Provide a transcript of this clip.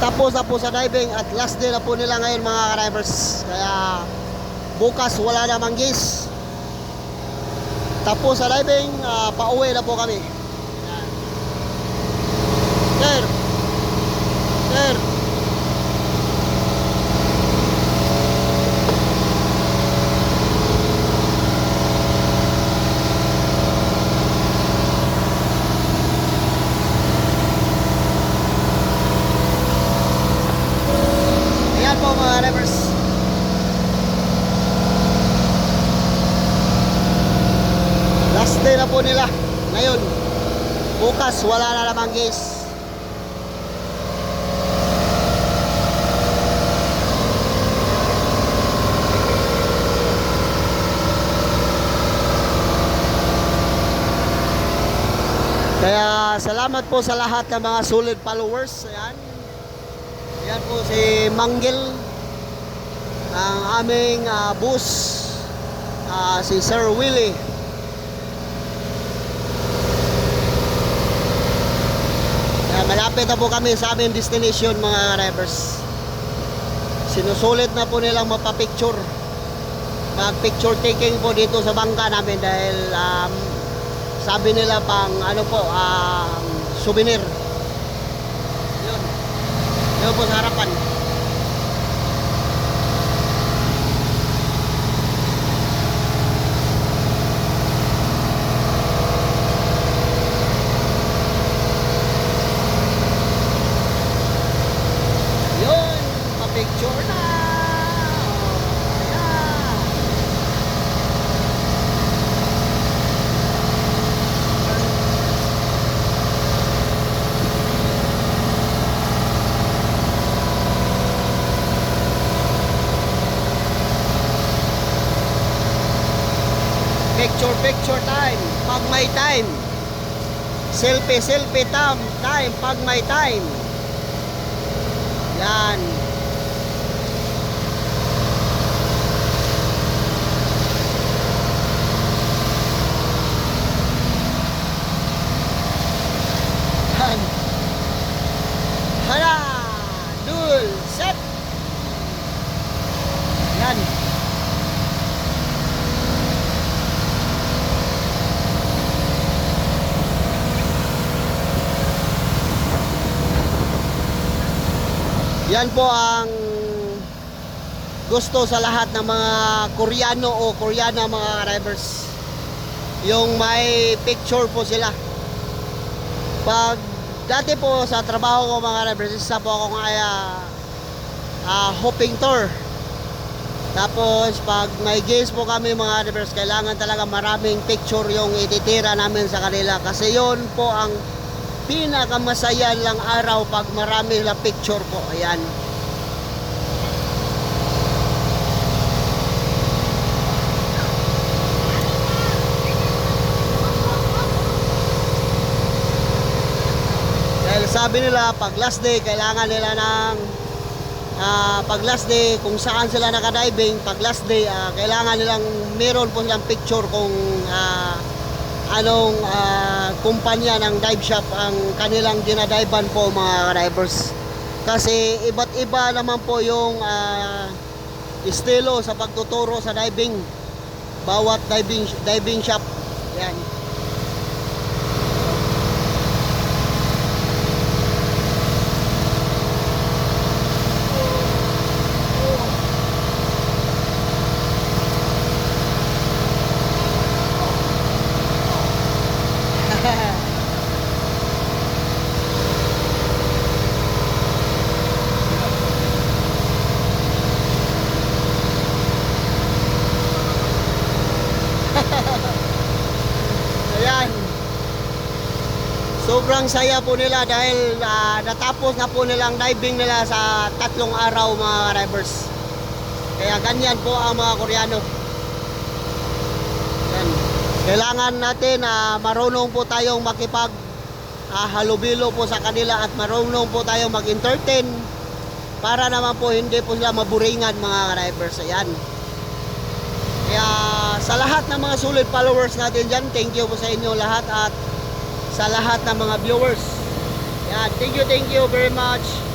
tapos na po sa diving at last day na po nila ngayon mga drivers. Kaya bukas wala namang gis. Tapos sa diving, ah, pauwi na po kami. Sir! Sir! Ayan drivers. Last day na po nila. Ngayon, bukas wala na namang gas. Kaya salamat po sa lahat ng mga solid followers. Ayan. Yan po si Manggil ang aming ah, boss ah, si Sir Willie. Kaya malapit na po kami sa aming destination mga drivers sinusulit na po nilang mapapicture. Mag picture taking po dito sa bangka namin dahil um, sabi nila pang ano po um, souvenir. Yun. Yun po sa harapan Yun, pa-picture na. Picture, picture time. Pag may time. Selfie, selfie time. Time, pag may time. Yan. Yan po ang gusto sa lahat ng mga Koreano o Koreana mga drivers. Yung may picture po sila. Pag dati po sa trabaho ko mga drivers, isa po akong uh, uh, hopping tour. Tapos pag may games po kami mga drivers, kailangan talaga maraming picture yung ititira namin sa kanila. Kasi yon po ang pinakamasaya lang araw pag marami na picture po. Ayan. Dahil sabi nila, pag last day, kailangan nila ng ah, pag last day, kung saan sila nakadiving, pag last day, ah, kailangan nilang meron po silang picture kung ah, anong ah, kumpanya ng dive shop ang kanilang dinadivean po mga divers. Kasi iba't iba naman po yung ah, estilo sa pagtuturo sa diving. Bawat diving diving shop. Yan. Ayan. Sobrang saya po nila dahil ah, natapos na po nilang diving nila sa tatlong araw mga drivers. Kaya ganyan po ang mga Koreano. Yan. Kailangan natin na marunong po tayong makipag ah, halubilo po sa kanila at marunong po tayong mag-entertain para naman po hindi po sila maburingan mga drivers. Ayan. Kaya sa lahat ng mga solid followers natin dyan, thank you po sa inyo lahat at sa lahat ng mga viewers. Yan, thank you, thank you very much.